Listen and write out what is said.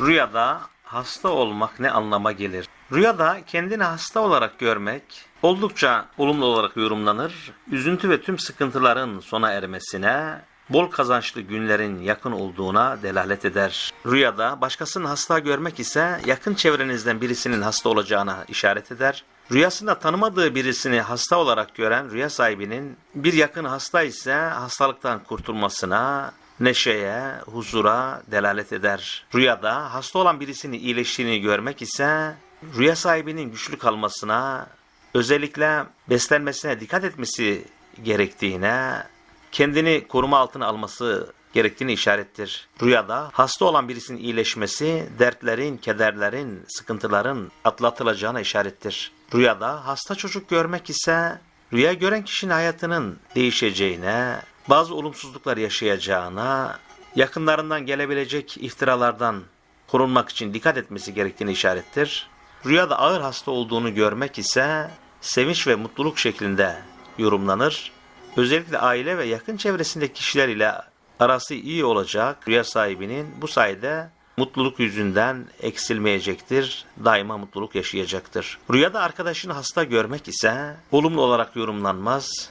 Rüyada hasta olmak ne anlama gelir? Rüyada kendini hasta olarak görmek oldukça olumlu olarak yorumlanır. Üzüntü ve tüm sıkıntıların sona ermesine, bol kazançlı günlerin yakın olduğuna delalet eder. Rüyada başkasının hasta görmek ise yakın çevrenizden birisinin hasta olacağına işaret eder. Rüyasında tanımadığı birisini hasta olarak gören rüya sahibinin bir yakın hasta ise hastalıktan kurtulmasına, neşeye, huzura delalet eder. Rüyada hasta olan birisinin iyileştiğini görmek ise rüya sahibinin güçlü kalmasına, özellikle beslenmesine dikkat etmesi gerektiğine, kendini koruma altına alması gerektiğini işarettir. Rüyada hasta olan birisinin iyileşmesi, dertlerin, kederlerin, sıkıntıların atlatılacağına işarettir. Rüyada hasta çocuk görmek ise rüya gören kişinin hayatının değişeceğine, bazı olumsuzluklar yaşayacağına, yakınlarından gelebilecek iftiralardan korunmak için dikkat etmesi gerektiğini işarettir. Rüyada ağır hasta olduğunu görmek ise sevinç ve mutluluk şeklinde yorumlanır. Özellikle aile ve yakın çevresindeki kişiler ile arası iyi olacak rüya sahibinin bu sayede mutluluk yüzünden eksilmeyecektir, daima mutluluk yaşayacaktır. Rüyada arkadaşını hasta görmek ise olumlu olarak yorumlanmaz.